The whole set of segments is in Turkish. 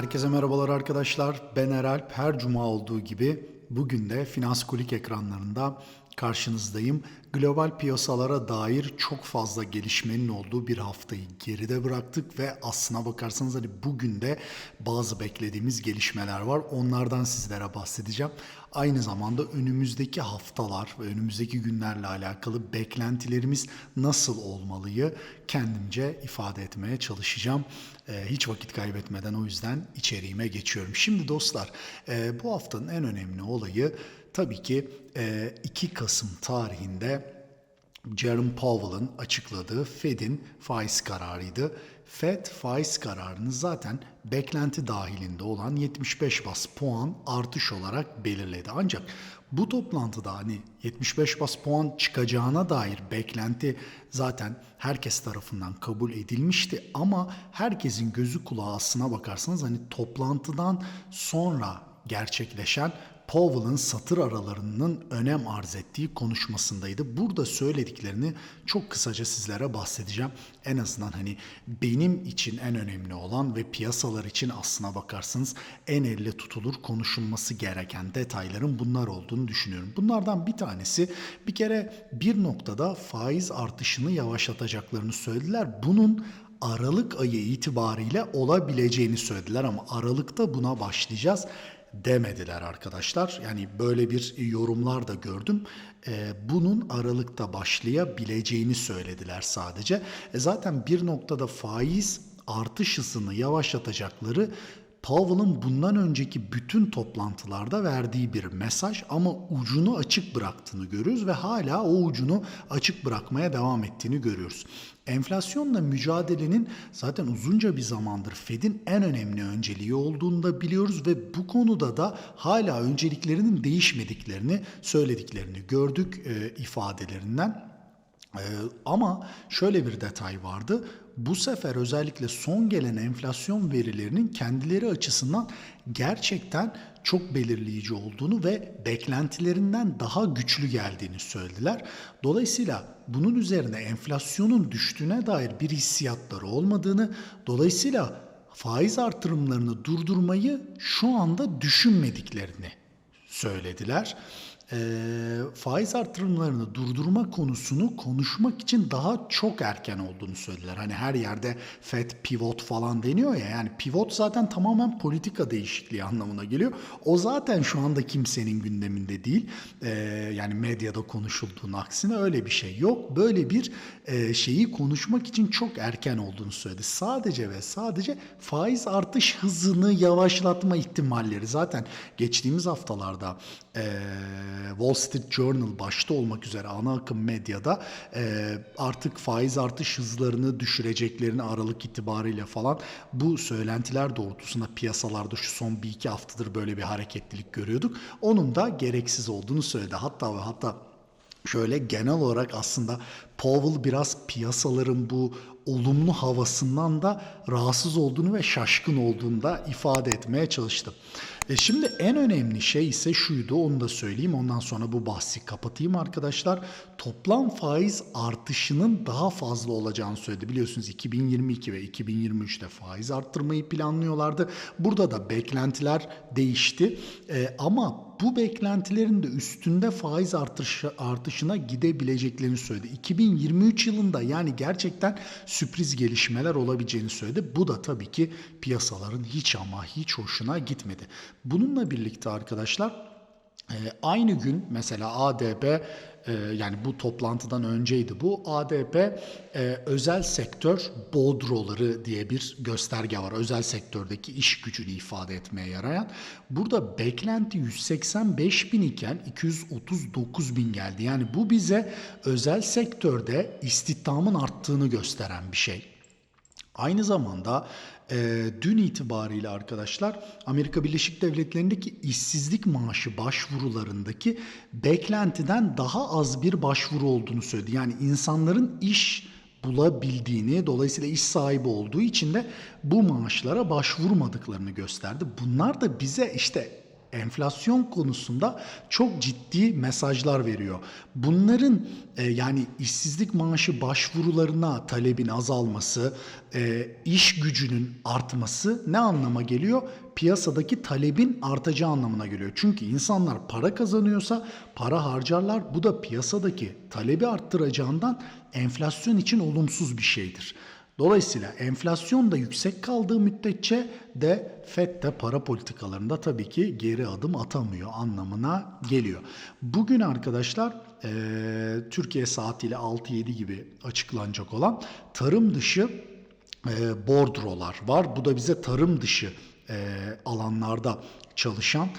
Herkese merhabalar arkadaşlar. Ben Eralp. Her cuma olduğu gibi bugün de Finans Kulik ekranlarında karşınızdayım. Global piyasalara dair çok fazla gelişmenin olduğu bir haftayı geride bıraktık ve aslına bakarsanız hani bugün de bazı beklediğimiz gelişmeler var. Onlardan sizlere bahsedeceğim. Aynı zamanda önümüzdeki haftalar ve önümüzdeki günlerle alakalı beklentilerimiz nasıl olmalıyı kendimce ifade etmeye çalışacağım. Ee, hiç vakit kaybetmeden o yüzden içeriğime geçiyorum. Şimdi dostlar e, bu haftanın en önemli olayı tabii ki e, 2 Kasım tarihinde Jerome Powell'ın açıkladığı Fed'in faiz kararıydı. Fed faiz kararını zaten beklenti dahilinde olan 75 bas puan artış olarak belirledi. Ancak bu toplantıda hani 75 bas puan çıkacağına dair beklenti zaten herkes tarafından kabul edilmişti ama herkesin gözü kulağı aslına bakarsanız hani toplantıdan sonra gerçekleşen Powell'ın satır aralarının önem arz ettiği konuşmasındaydı. Burada söylediklerini çok kısaca sizlere bahsedeceğim. En azından hani benim için en önemli olan ve piyasalar için aslına bakarsanız en elle tutulur konuşulması gereken detayların bunlar olduğunu düşünüyorum. Bunlardan bir tanesi bir kere bir noktada faiz artışını yavaşlatacaklarını söylediler. Bunun Aralık ayı itibariyle olabileceğini söylediler ama Aralık'ta buna başlayacağız demediler arkadaşlar. Yani böyle bir yorumlar da gördüm. Ee, bunun Aralık'ta başlayabileceğini söylediler sadece. E zaten bir noktada faiz artış hızını yavaşlatacakları Powell'ın bundan önceki bütün toplantılarda verdiği bir mesaj ama ucunu açık bıraktığını görüyoruz ve hala o ucunu açık bırakmaya devam ettiğini görüyoruz. Enflasyonla mücadelenin zaten uzunca bir zamandır Fed'in en önemli önceliği olduğunu da biliyoruz ve bu konuda da hala önceliklerinin değişmediklerini söylediklerini gördük e, ifadelerinden. Ee, ama şöyle bir detay vardı. Bu sefer özellikle son gelen enflasyon verilerinin kendileri açısından gerçekten çok belirleyici olduğunu ve beklentilerinden daha güçlü geldiğini söylediler. Dolayısıyla bunun üzerine enflasyonun düştüğüne dair bir hissiyatları olmadığını, dolayısıyla faiz artırımlarını durdurmayı şu anda düşünmediklerini söylediler e, faiz artırımlarını durdurma konusunu konuşmak için daha çok erken olduğunu söylediler. Hani her yerde FED pivot falan deniyor ya yani pivot zaten tamamen politika değişikliği anlamına geliyor. O zaten şu anda kimsenin gündeminde değil. E, yani medyada konuşulduğun aksine öyle bir şey yok. Böyle bir e, şeyi konuşmak için çok erken olduğunu söyledi. Sadece ve sadece faiz artış hızını yavaşlatma ihtimalleri zaten geçtiğimiz haftalarda e, Wall Street Journal başta olmak üzere ana akım medyada e, artık faiz artış hızlarını düşüreceklerini Aralık itibariyle falan bu söylentiler doğrultusunda piyasalarda şu son bir iki haftadır böyle bir hareketlilik görüyorduk. Onun da gereksiz olduğunu söyledi. Hatta ve hatta şöyle genel olarak aslında Powell biraz piyasaların bu olumlu havasından da rahatsız olduğunu ve şaşkın olduğunu da ifade etmeye çalıştı. E şimdi en önemli şey ise şuydu onu da söyleyeyim ondan sonra bu bahsi kapatayım arkadaşlar. Toplam faiz artışının daha fazla olacağını söyledi. Biliyorsunuz 2022 ve 2023'te faiz arttırmayı planlıyorlardı. Burada da beklentiler değişti e, ama bu beklentilerin de üstünde faiz artışı, artışına gidebileceklerini söyledi. 2023 yılında yani gerçekten sürpriz gelişmeler olabileceğini söyledi. Bu da tabii ki piyasaların hiç ama hiç hoşuna gitmedi. Bununla birlikte arkadaşlar e, aynı gün mesela ADP e, yani bu toplantıdan önceydi bu ADP e, özel sektör bodroları diye bir gösterge var. Özel sektördeki iş gücünü ifade etmeye yarayan. Burada beklenti 185 bin iken 239 bin geldi. Yani bu bize özel sektörde istihdamın arttığını gösteren bir şey. Aynı zamanda e, dün itibariyle arkadaşlar Amerika Birleşik Devletleri'ndeki işsizlik maaşı başvurularındaki beklentiden daha az bir başvuru olduğunu söyledi. Yani insanların iş bulabildiğini, dolayısıyla iş sahibi olduğu için de bu maaşlara başvurmadıklarını gösterdi. Bunlar da bize işte enflasyon konusunda çok ciddi mesajlar veriyor. Bunların e, yani işsizlik maaşı başvurularına talebin azalması, e, iş gücünün artması ne anlama geliyor? Piyasadaki talebin artacağı anlamına geliyor. Çünkü insanlar para kazanıyorsa para harcarlar. Bu da piyasadaki talebi arttıracağından enflasyon için olumsuz bir şeydir. Dolayısıyla enflasyon da yüksek kaldığı müddetçe de FED de para politikalarında tabii ki geri adım atamıyor anlamına geliyor. Bugün arkadaşlar eee, Türkiye saatiyle 6-7 gibi açıklanacak olan tarım dışı eee, bordrolar var. Bu da bize tarım dışı eee, alanlarda çalışan e,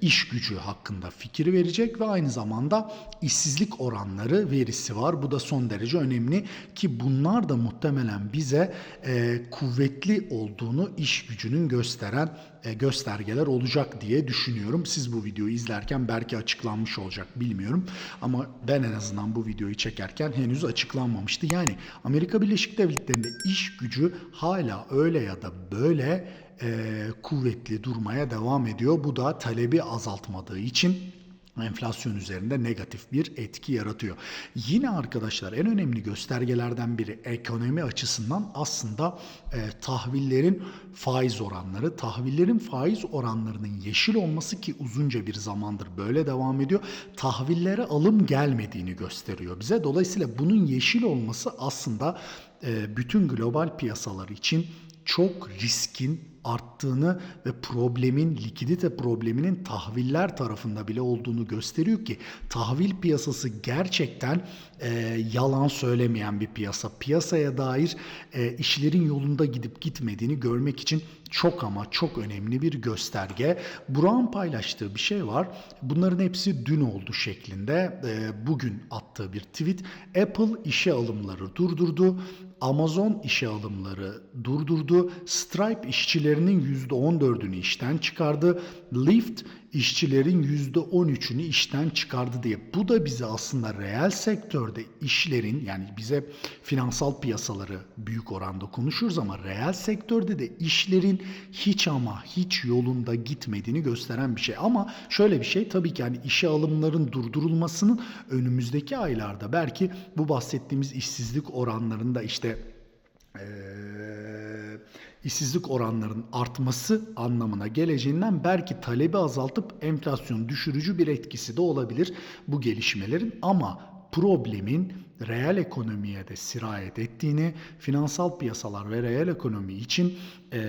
iş gücü hakkında fikir verecek ve aynı zamanda işsizlik oranları verisi var. Bu da son derece önemli ki bunlar da muhtemelen bize e, kuvvetli olduğunu iş gücünün gösteren e, göstergeler olacak diye düşünüyorum. Siz bu videoyu izlerken belki açıklanmış olacak bilmiyorum ama ben en azından bu videoyu çekerken henüz açıklanmamıştı. Yani Amerika Birleşik Devletleri'nde iş gücü hala öyle ya da böyle e, kuvvetli durmaya devam ediyor. Bu da talebi azaltmadığı için enflasyon üzerinde negatif bir etki yaratıyor. Yine arkadaşlar en önemli göstergelerden biri ekonomi açısından aslında e, tahvillerin faiz oranları. Tahvillerin faiz oranlarının yeşil olması ki uzunca bir zamandır böyle devam ediyor. Tahvillere alım gelmediğini gösteriyor bize. Dolayısıyla bunun yeşil olması aslında e, bütün global piyasalar için çok riskin arttığını ve problemin likidite probleminin tahviller tarafında bile olduğunu gösteriyor ki tahvil piyasası gerçekten e, yalan söylemeyen bir piyasa. Piyasaya dair e, işlerin yolunda gidip gitmediğini görmek için çok ama çok önemli bir gösterge. Burak'ın paylaştığı bir şey var. Bunların hepsi dün oldu şeklinde. E, bugün attığı bir tweet. Apple işe alımları durdurdu. Amazon işe alımları durdurdu. Stripe işçilerinin %14'ünü işten çıkardı. Lyft işçilerin %13'ünü işten çıkardı diye. Bu da bize aslında reel sektörde işlerin yani bize finansal piyasaları büyük oranda konuşuruz ama reel sektörde de işlerin hiç ama hiç yolunda gitmediğini gösteren bir şey. Ama şöyle bir şey tabii ki hani işe alımların durdurulmasının önümüzdeki aylarda belki bu bahsettiğimiz işsizlik oranlarında işte eee işsizlik oranlarının artması anlamına geleceğinden belki talebi azaltıp enflasyon düşürücü bir etkisi de olabilir bu gelişmelerin. Ama problemin reel ekonomiye de sirayet ettiğini, finansal piyasalar ve reel ekonomi için e,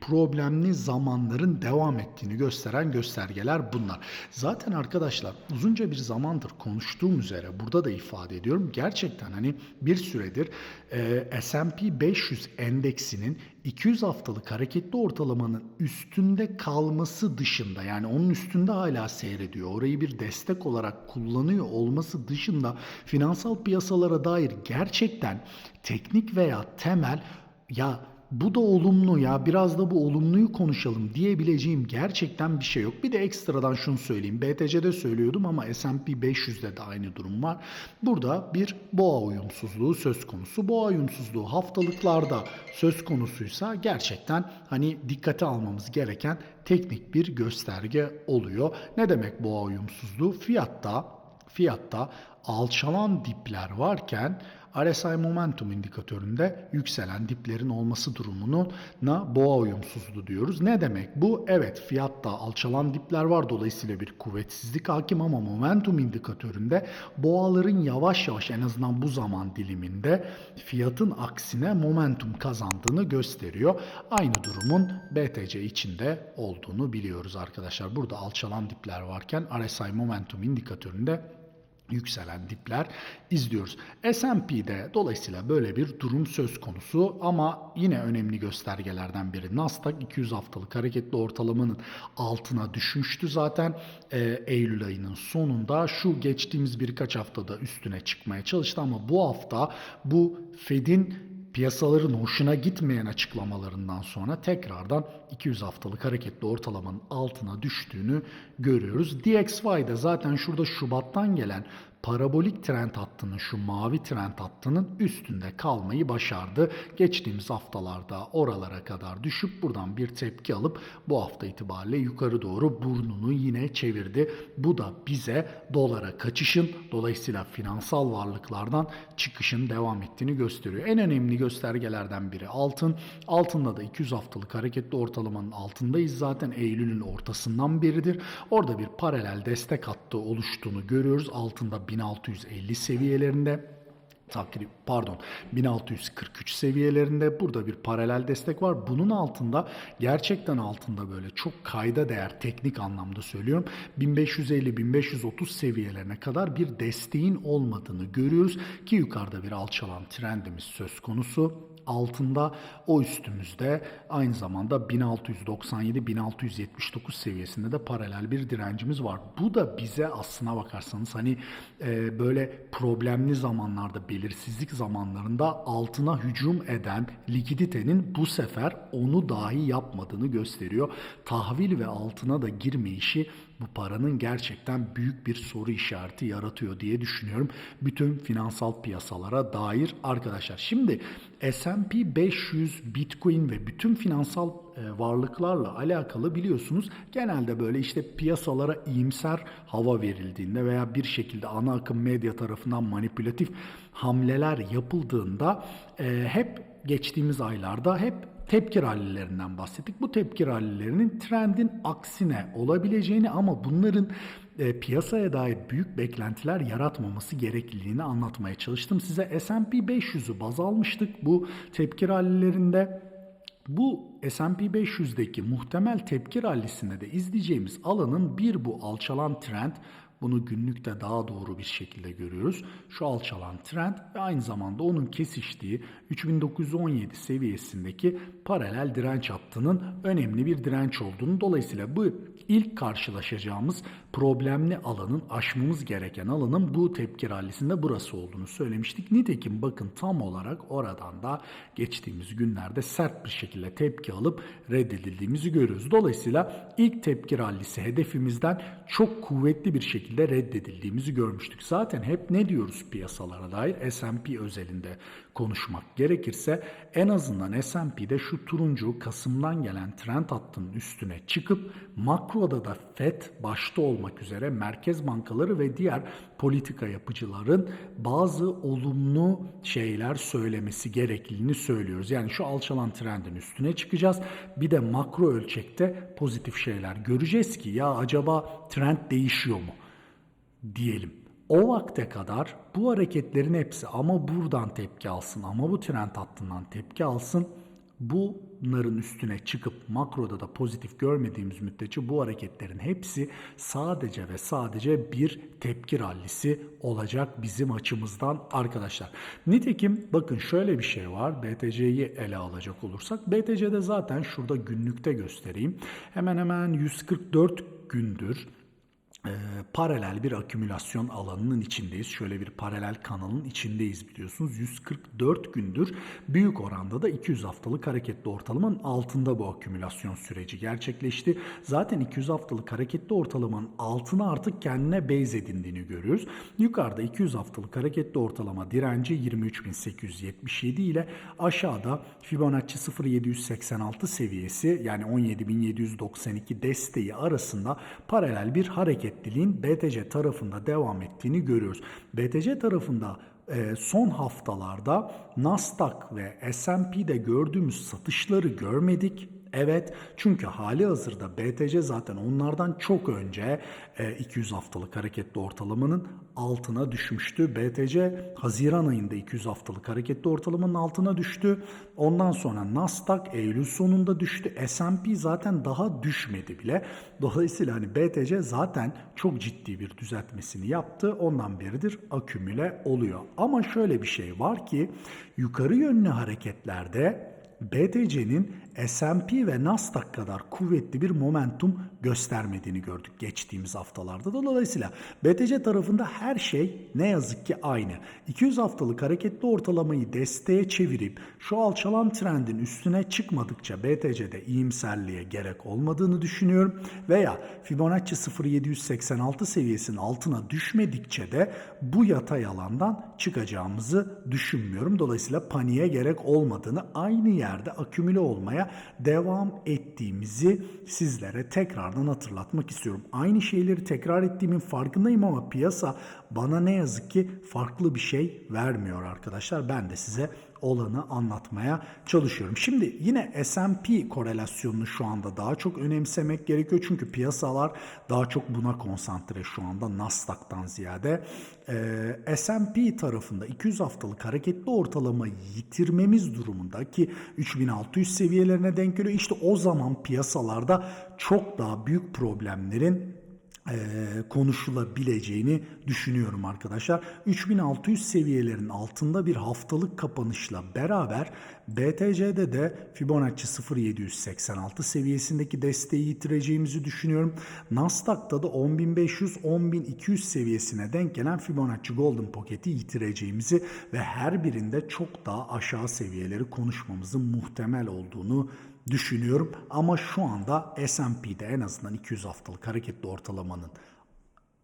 problemli zamanların devam ettiğini gösteren göstergeler bunlar. Zaten arkadaşlar uzunca bir zamandır konuştuğum üzere burada da ifade ediyorum. Gerçekten hani bir süredir e, S&P 500 endeksinin 200 haftalık hareketli ortalamanın üstünde kalması dışında yani onun üstünde hala seyrediyor. Orayı bir destek olarak kullanıyor olması dışında finansal piyasalara dair gerçekten teknik veya temel ya bu da olumlu ya biraz da bu olumluyu konuşalım diyebileceğim gerçekten bir şey yok. Bir de ekstradan şunu söyleyeyim. BTC'de söylüyordum ama S&P 500'de de aynı durum var. Burada bir boğa uyumsuzluğu söz konusu. Boğa uyumsuzluğu haftalıklarda söz konusuysa gerçekten hani dikkate almamız gereken teknik bir gösterge oluyor. Ne demek boğa uyumsuzluğu? Fiyatta fiyatta alçalan dipler varken RSI momentum indikatöründe yükselen diplerin olması durumuna boğa uyumsuzluğu diyoruz. Ne demek bu? Evet fiyatta alçalan dipler var dolayısıyla bir kuvvetsizlik hakim ama momentum indikatöründe boğaların yavaş yavaş en azından bu zaman diliminde fiyatın aksine momentum kazandığını gösteriyor. Aynı durumun BTC içinde olduğunu biliyoruz arkadaşlar. Burada alçalan dipler varken RSI momentum indikatöründe yükselen dipler izliyoruz. S&P'de dolayısıyla böyle bir durum söz konusu ama yine önemli göstergelerden biri Nasdaq 200 haftalık hareketli ortalamanın altına düşmüştü zaten e, Eylül ayının sonunda şu geçtiğimiz birkaç haftada üstüne çıkmaya çalıştı ama bu hafta bu Fed'in piyasaların hoşuna gitmeyen açıklamalarından sonra tekrardan 200 haftalık hareketli ortalamanın altına düştüğünü görüyoruz. DXY'de zaten şurada Şubat'tan gelen parabolik trend hattının şu mavi trend hattının üstünde kalmayı başardı. Geçtiğimiz haftalarda oralara kadar düşüp buradan bir tepki alıp bu hafta itibariyle yukarı doğru burnunu yine çevirdi. Bu da bize dolara kaçışın dolayısıyla finansal varlıklardan çıkışın devam ettiğini gösteriyor. En önemli göstergelerden biri altın. Altında da 200 haftalık hareketli ortalamanın altındayız zaten Eylül'ün ortasından beridir. Orada bir paralel destek hattı oluştuğunu görüyoruz. Altında 1650 seviyelerinde takip pardon 1643 seviyelerinde burada bir paralel destek var. Bunun altında gerçekten altında böyle çok kayda değer teknik anlamda söylüyorum. 1550-1530 seviyelerine kadar bir desteğin olmadığını görüyoruz ki yukarıda bir alçalan trendimiz söz konusu altında o üstümüzde aynı zamanda 1697-1679 seviyesinde de paralel bir direncimiz var. Bu da bize aslına bakarsanız hani e, böyle problemli zamanlarda belirsizlik zamanlarında altına hücum eden likiditenin bu sefer onu dahi yapmadığını gösteriyor. Tahvil ve altına da girmeyişi bu paranın gerçekten büyük bir soru işareti yaratıyor diye düşünüyorum. Bütün finansal piyasalara dair arkadaşlar. Şimdi S&P 500, Bitcoin ve bütün finansal e, varlıklarla alakalı biliyorsunuz genelde böyle işte piyasalara iyimser hava verildiğinde veya bir şekilde ana akım medya tarafından manipülatif hamleler yapıldığında e, hep geçtiğimiz aylarda hep tepki rallilerinden bahsettik. Bu tepki rallilerinin trendin aksine olabileceğini ama bunların e, piyasaya dair büyük beklentiler yaratmaması gerekliliğini anlatmaya çalıştım. Size S&P 500'ü baz almıştık bu tepki rallilerinde. Bu S&P 500'deki muhtemel tepki rallisinde de izleyeceğimiz alanın bir bu alçalan trend bunu günlükte daha doğru bir şekilde görüyoruz. Şu alçalan trend ve aynı zamanda onun kesiştiği 3917 seviyesindeki paralel direnç hattının önemli bir direnç olduğunu dolayısıyla bu ilk karşılaşacağımız problemli alanın aşmamız gereken alanın bu tepki rallisinde burası olduğunu söylemiştik. Nitekim bakın tam olarak oradan da geçtiğimiz günlerde sert bir şekilde tepki alıp reddedildiğimizi görüyoruz. Dolayısıyla ilk tepki rallisi hedefimizden çok kuvvetli bir şekilde reddedildiğimizi görmüştük. Zaten hep ne diyoruz piyasalara dair S&P özelinde konuşmak gerekirse en azından S&P'de şu turuncu Kasım'dan gelen trend hattının üstüne çıkıp makroda da FED başta olmak üzere merkez bankaları ve diğer politika yapıcıların bazı olumlu şeyler söylemesi gerekliliğini söylüyoruz. Yani şu alçalan trendin üstüne çıkacağız. Bir de makro ölçekte pozitif şeyler göreceğiz ki ya acaba trend değişiyor mu diyelim. O vakte kadar bu hareketlerin hepsi ama buradan tepki alsın ama bu trend hattından tepki alsın. Bunların üstüne çıkıp makroda da pozitif görmediğimiz müddetçe bu hareketlerin hepsi sadece ve sadece bir tepki rallisi olacak bizim açımızdan arkadaşlar. Nitekim bakın şöyle bir şey var. BTC'yi ele alacak olursak BTC'de zaten şurada günlükte göstereyim. Hemen hemen 144 gündür e, paralel bir akümülasyon alanının içindeyiz. Şöyle bir paralel kanalın içindeyiz biliyorsunuz. 144 gündür büyük oranda da 200 haftalık hareketli ortalamanın altında bu akümülasyon süreci gerçekleşti. Zaten 200 haftalık hareketli ortalamanın altına artık kendine base edindiğini görüyoruz. Yukarıda 200 haftalık hareketli ortalama direnci 23.877 ile aşağıda Fibonacci 0.786 seviyesi yani 17.792 desteği arasında paralel bir hareket hareketliliğin BTC tarafında devam ettiğini görüyoruz. BTC tarafında e, son haftalarda Nasdaq ve S&P'de gördüğümüz satışları görmedik. Evet çünkü hali hazırda BTC zaten onlardan çok önce 200 haftalık hareketli ortalamanın altına düşmüştü. BTC Haziran ayında 200 haftalık hareketli ortalamanın altına düştü. Ondan sonra Nasdaq Eylül sonunda düştü. S&P zaten daha düşmedi bile. Dolayısıyla hani BTC zaten çok ciddi bir düzeltmesini yaptı. Ondan beridir akümüle oluyor. Ama şöyle bir şey var ki yukarı yönlü hareketlerde BTC'nin S&P ve Nasdaq kadar kuvvetli bir momentum göstermediğini gördük geçtiğimiz haftalarda. Dolayısıyla BTC tarafında her şey ne yazık ki aynı. 200 haftalık hareketli ortalamayı desteğe çevirip şu alçalan trendin üstüne çıkmadıkça BTC'de iyimserliğe gerek olmadığını düşünüyorum. Veya Fibonacci 0786 seviyesinin altına düşmedikçe de bu yatay alandan çıkacağımızı düşünmüyorum. Dolayısıyla paniğe gerek olmadığını aynı yerde akümüle olmaya devam ettiğimizi sizlere tekrardan hatırlatmak istiyorum. Aynı şeyleri tekrar ettiğimin farkındayım ama piyasa bana ne yazık ki farklı bir şey vermiyor arkadaşlar. Ben de size olanı anlatmaya çalışıyorum. Şimdi yine S&P korelasyonunu şu anda daha çok önemsemek gerekiyor. Çünkü piyasalar daha çok buna konsantre şu anda Nasdaq'tan ziyade. Ee, S&P tarafında 200 haftalık hareketli ortalamayı yitirmemiz durumunda ki 3600 seviyelerine denk geliyor. İşte o zaman piyasalarda çok daha büyük problemlerin konuşulabileceğini düşünüyorum arkadaşlar. 3600 seviyelerin altında bir haftalık kapanışla beraber BTC'de de Fibonacci 0786 seviyesindeki desteği yitireceğimizi düşünüyorum. Nasdaq'ta da 10500-10200 seviyesine denk gelen Fibonacci Golden Pocket'i yitireceğimizi ve her birinde çok daha aşağı seviyeleri konuşmamızın muhtemel olduğunu düşünüyorum. Ama şu anda S&P'de en azından 200 haftalık hareketli ortalamanın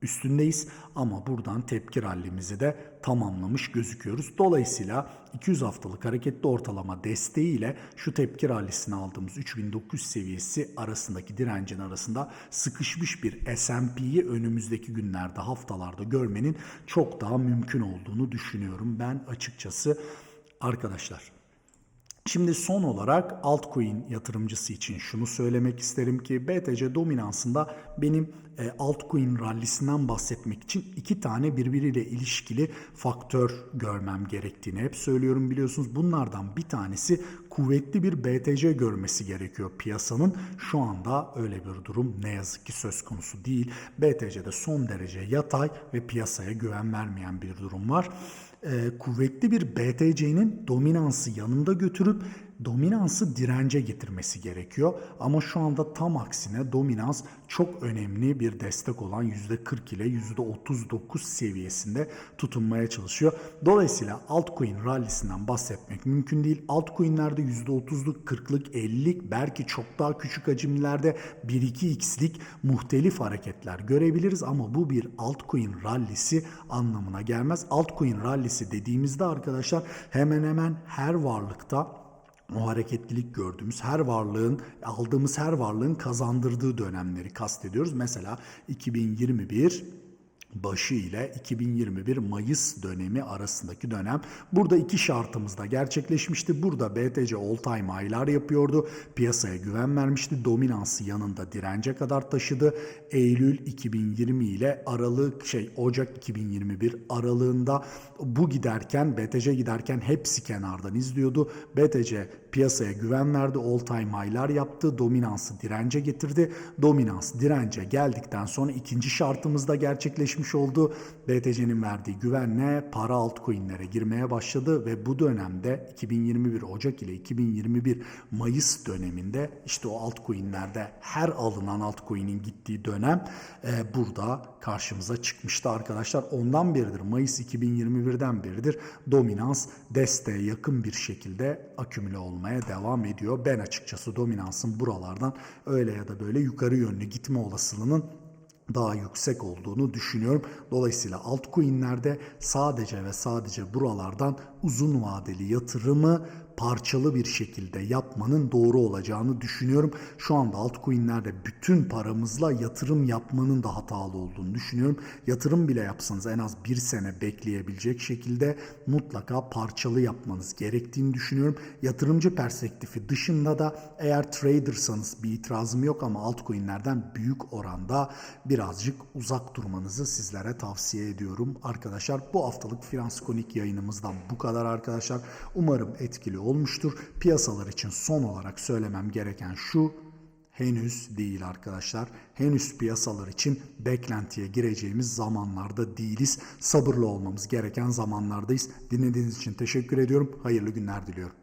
üstündeyiz ama buradan tepki rallimizi de tamamlamış gözüküyoruz. Dolayısıyla 200 haftalık hareketli ortalama desteğiyle şu tepki rallisini aldığımız 3900 seviyesi arasındaki direncin arasında sıkışmış bir S&P'yi önümüzdeki günlerde haftalarda görmenin çok daha mümkün olduğunu düşünüyorum ben açıkçası arkadaşlar. Şimdi son olarak altcoin yatırımcısı için şunu söylemek isterim ki BTC dominansında benim e, altcoin rallisinden bahsetmek için iki tane birbiriyle ilişkili faktör görmem gerektiğini hep söylüyorum biliyorsunuz. Bunlardan bir tanesi kuvvetli bir BTC görmesi gerekiyor piyasanın. Şu anda öyle bir durum ne yazık ki söz konusu değil. BTC'de son derece yatay ve piyasaya güven vermeyen bir durum var e, kuvvetli bir BTC'nin dominansı yanında götürüp dominansı dirence getirmesi gerekiyor. Ama şu anda tam aksine dominans çok önemli bir destek olan %40 ile %39 seviyesinde tutunmaya çalışıyor. Dolayısıyla altcoin rallisinden bahsetmek mümkün değil. Altcoin'lerde %30'luk, 40'lık, 50'lik belki çok daha küçük hacimlerde 1-2x'lik muhtelif hareketler görebiliriz ama bu bir altcoin rallisi anlamına gelmez. Altcoin rallisi dediğimizde arkadaşlar hemen hemen her varlıkta o hareketlilik gördüğümüz her varlığın aldığımız her varlığın kazandırdığı dönemleri kastediyoruz. Mesela 2021 başı ile 2021 Mayıs dönemi arasındaki dönem. Burada iki şartımız da gerçekleşmişti. Burada BTC all time high'lar yapıyordu. Piyasaya güven vermişti. Dominansı yanında dirence kadar taşıdı. Eylül 2020 ile Aralık şey Ocak 2021 aralığında bu giderken BTC giderken hepsi kenardan izliyordu. BTC piyasaya güven verdi. All time high'lar yaptı. Dominansı dirence getirdi. Dominans dirence geldikten sonra ikinci şartımız da gerçekleşmiş oldu. BTC'nin verdiği güvenle para altcoin'lere girmeye başladı ve bu dönemde 2021 Ocak ile 2021 Mayıs döneminde işte o altcoin'lerde her alınan altcoin'in gittiği dönem e, burada karşımıza çıkmıştı arkadaşlar. Ondan beridir Mayıs 2021'den beridir dominans desteğe yakın bir şekilde akümüle olmaya devam ediyor. Ben açıkçası dominansın buralardan öyle ya da böyle yukarı yönlü gitme olasılığının daha yüksek olduğunu düşünüyorum. Dolayısıyla altcoin'lerde sadece ve sadece buralardan uzun vadeli yatırımı parçalı bir şekilde yapmanın doğru olacağını düşünüyorum. Şu anda altcoin'lerde bütün paramızla yatırım yapmanın da hatalı olduğunu düşünüyorum. Yatırım bile yapsanız en az bir sene bekleyebilecek şekilde mutlaka parçalı yapmanız gerektiğini düşünüyorum. Yatırımcı perspektifi dışında da eğer tradersanız bir itirazım yok ama altcoin'lerden büyük oranda birazcık uzak durmanızı sizlere tavsiye ediyorum. Arkadaşlar bu haftalık Finans Konik yayınımızdan bu kadar arkadaşlar. Umarım etkili olmuştur. Piyasalar için son olarak söylemem gereken şu henüz değil arkadaşlar. Henüz piyasalar için beklentiye gireceğimiz zamanlarda değiliz. Sabırlı olmamız gereken zamanlardayız. Dinlediğiniz için teşekkür ediyorum. Hayırlı günler diliyorum.